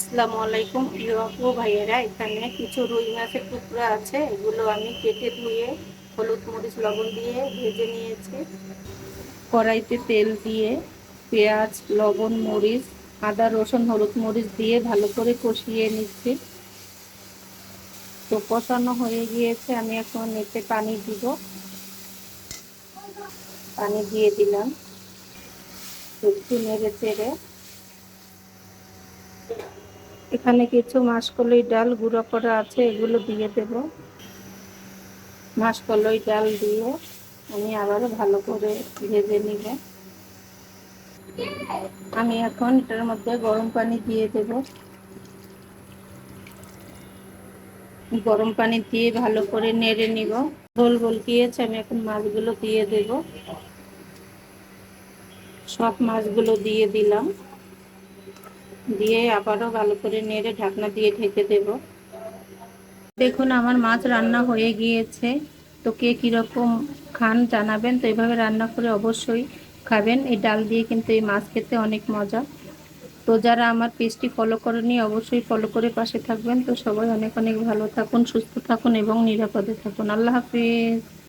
আসসালামু আলাইকুম প্রিয় আপু, ভাইয়েরা, এখানে কিছু রুই মাছের টুকরা আছে। এগুলো আমি কেটে ধুয়ে হলুদ মরিচ, লবণ দিয়ে ভেজে নিয়েছি। কড়াইতে তেল দিয়ে পেঁয়াজ, লবণ, মরিচ, আদা, রসুন, হলুদ মরিচ দিয়ে ভালো করে কষিয়ে নিচ্ছি। তো কষানো হয়ে গিয়েছে, আমি এখন এতে পানি দিব। পানি দিয়ে দিলাম। একটু নেড়ে চেড়ে এখানে কিছু মাসকলই ডাল গুঁড়ো করা আছে, এগুলো দিয়ে দেব। মাসকলই ডাল দিয়ে আমি আবার ভালো করে ভেজে নিব। আমি এখন এটার মধ্যে গরম পানি দিয়ে দেব। গরম পানি দিয়ে ভালো করে নেড়ে নিব। গোল গোল গিয়েছে আমি এখন মাছগুলো দিয়ে দেব। সব মাছগুলো দিয়ে দিলাম। দিয়ে আবারও ভালো করে নেড়ে ঢাকনা দিয়ে ঢেকে দেব। দেখুন, আমার মাছ রান্না হয়ে গিয়েছে। তো কে কীরকম খান জানাবেন? তো এভাবে রান্না করে অবশ্যই খাবেন। এই ডাল দিয়ে কিন্তু এই মাছ খেতে অনেক মজা। তো যারা আমার পেজটি ফলো করেনি অবশ্যই ফলো করে পাশে থাকবেন। তো সবাই অনেক অনেক ভালো থাকুন, সুস্থ থাকুন এবং নিরাপদে থাকুন। আল্লাহ হাফিজ।